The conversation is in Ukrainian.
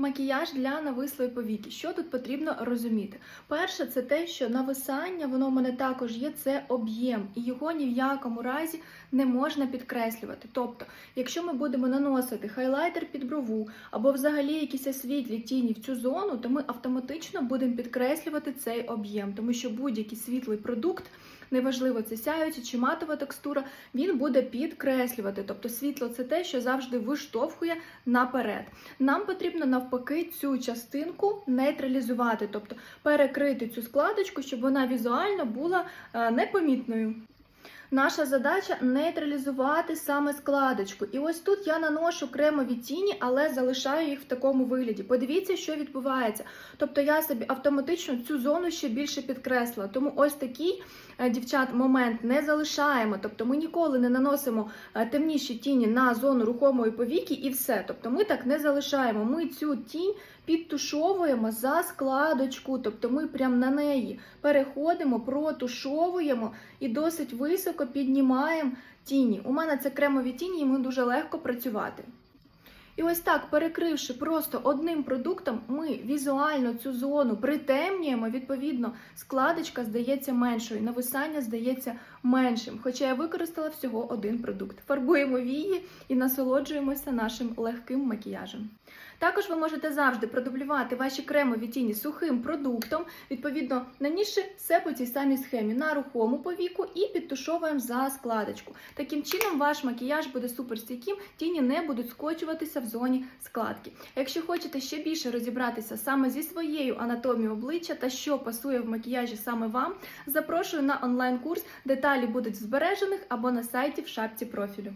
Макіяж для навислої повіки. Що тут потрібно розуміти? Перше, це те, що нависання, воно в мене також є, це об'єм, і його ні в якому разі не можна підкреслювати. Тобто, якщо ми будемо наносити хайлайтер під брову або взагалі якісь світлі тіні в цю зону, то ми автоматично будемо підкреслювати цей об'єм, тому що будь-який світлий продукт. Неважливо, це сяюча чи матова текстура, він буде підкреслювати. Тобто світло це те, що завжди виштовхує наперед. Нам потрібно навпаки цю частинку нейтралізувати, тобто перекрити цю складочку, щоб вона візуально була е, непомітною. Наша задача нейтралізувати саме складочку. І ось тут я наношу кремові тіні, але залишаю їх в такому вигляді. Подивіться, що відбувається. Тобто я собі автоматично цю зону ще більше підкреслила. Тому ось такий, е, дівчат, момент не залишаємо. Тобто ми ніколи не наносимо е, темніші тіні на зону рухомої повіки і все. Тобто ми так не залишаємо. Ми цю тінь підтушовуємо за складочку, тобто ми прямо на неї переходимо, протушовуємо і досить високо піднімаємо тіні. У мене це кремові тіні, і ми дуже легко працювати. І ось так, перекривши просто одним продуктом, ми візуально цю зону притемнюємо, відповідно, складочка здається меншою, нависання здається меншим. Хоча я використала всього один продукт. Фарбуємо вії і насолоджуємося нашим легким макіяжем. Також ви можете завжди продублювати ваші кремові тіні сухим продуктом, відповідно, нанісши все по цій самій схемі на рухому повіку і підтушовуємо за складочку. Таким чином, ваш макіяж буде суперстійким, тіні не будуть скочуватися в зоні складки. Якщо хочете ще більше розібратися саме зі своєю анатомією обличчя та що пасує в макіяжі саме вам, запрошую на онлайн-курс. Деталі будуть в збережених або на сайті в шапці профілю.